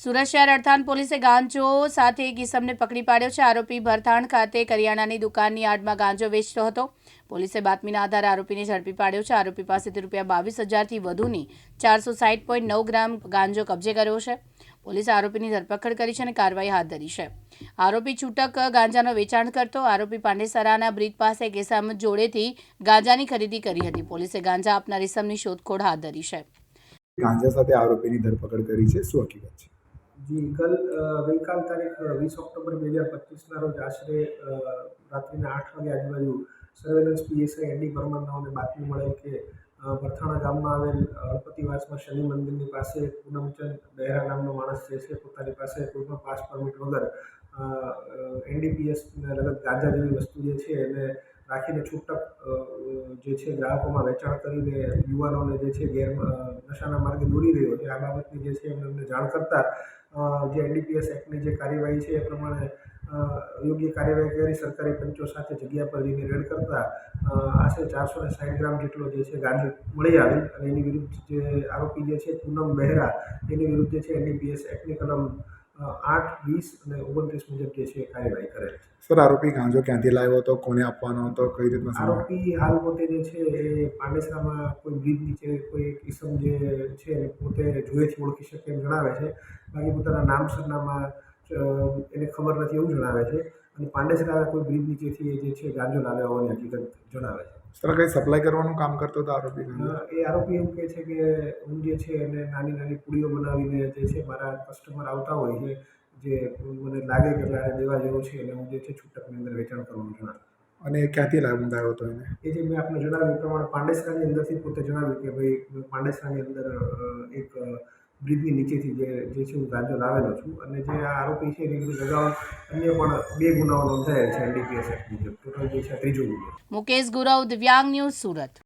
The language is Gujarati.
સુરત શહેર અડથાણ પોલીસે ગાંજો સાથે એક ઇસમને પકડી પાડ્યો છે. આરોપી ભરથાણ ખાતે કરિયાણાની દુકાનની આડમાં ગાંજો વેચતો હતો. પોલીસે બાતમીના આધારે આરોપીને ઝડપી પાડ્યો છે. આરોપી પાસેથી રૂપિયા બાવીસ હજારથી વધુની ચારસો સાઠ પોઈન્ટ નવ ગ્રામ ગાંજો કબજે કર્યો છે. પોલીસે આરોપીની ધરપકડ કરી છે અને કાર્યવાહી હાથ ધરી છે. આરોપી છૂટક ગાંજાનો વેચાણ કરતો. આરોપી પાંડેસરાના બ્રિજ પાસે એક જોડેથી ગાંજાની ખરીદી કરી હતી. પોલીસે ગાંજા આપનાર ઇસમની શોધખોળ હાથ ધરી છે. ગાંજા સાથે આરોપીની ધરપકડ કરી છે. શું હકીકત છે? જી, ગલ ગઈકાલ તારીખ વીસ ઓક્ટોબર બે હજાર પચીસના રોજ આશરે રાત્રિના આઠ વાગે આજુબાજુ સર્વેલન્સ પીએસઆઈ એનડી પરમાર નાઓને બાતમી મળેલ કે ભરથાણા ગામમાં આવેલ અળપતિવાસમાં શનિ મંદિરની પાસે પૂનમચંદ બહેરા નામનો માણસ જે છે, પોતાની પાસે કોઈપણ પાસ પરમિટ વગર એનડીપીએસ લગત ગાંજા જેવી વસ્તુ જે છે એને રાખીને છૂટક જે છે ગ્રાહકોમાં વેચાણ કરીને યુવાનોને જે છે ગેર નશાના માર્ગે દોરી રહ્યો છે. આ બાબતની જે છે એમને જાણ કરતાં જે એનડીપીએસ એક્ટની જે કાર્યવાહી છે એ પ્રમાણે યોગ્ય કાર્યવાહી કરી સરકારી પંચો સાથે જગ્યા પર જઈને રેડ કરતા આશરે ચારસો ને સાઠ ગ્રામ જેટલો જે છે ગાંજો મળી આવેલ અને એની વિરુદ્ધ જે આરોપી જે છે પૂનમ બહેરા, એની વિરુદ્ધ જે છે એનડીપીએસ એક્ટની કલમ આઠ વીસ અને ઓગણત્રીસ મુજબ જે છે એ કાર્યવાહી કરેલ છે. સર આરોપી ગાંજો ક્યાંથી લાવ્યો હતો? કોને આપવાનો હતો? કઈ રીતના આરોપી હાલ પોતે જે છે એ પાંડેસરામાં કોઈ બ્રિજ નીચે કોઈ કિસમ જે છે એ પોતે જોયેથી ઓળખી શકે એમ જણાવે છે. બાકી પોતાના નામ સરનામા એને ખબર નથી એવું જણાવે છે. અને પાંડેસરા કોઈ બ્રિજ નીચેથી એ જે છે ગાંજો લાવ્યા હોવાની હકીકત જણાવે છે. સર કંઈ સપ્લાય કરવાનું કામ કરતો હતો આરોપી એ આરોપી એમ કહે છે કે હું જે છે એને નાની નાની પુડીઓ બનાવીને જે છે મારા કસ્ટમર આવતા હોય છે જે મને લાગે કે મારે દેવા જેવો છે એને હું જે છે છૂટકની અંદર વેચાણ કરવાનું જણાવે અને ક્યાંથી લાવ્યો હતો એને? એ જે મેં આપને જણાવ્યું પ્રમાણે પાંડેસરાની અંદરથી પોતે જણાવ્યું કે ભાઈ પાંડેસરાની અંદર એક બ્રિજની નીચેથી જે જે છે હું ગાંજો લાવેલો છું અને જે આ આરોપી છે વિરુદ્ધ અગાઉ અન્ય પણ બે ગુનાઓ નોંધાયેલ છે એનડીપીએસ એક્ટ મુજબ ટોટલ જે છે ત્રીજો ગુનો. મુકેશ ગુરવ, દિવ્યાંગ ન્યૂઝ સુરત.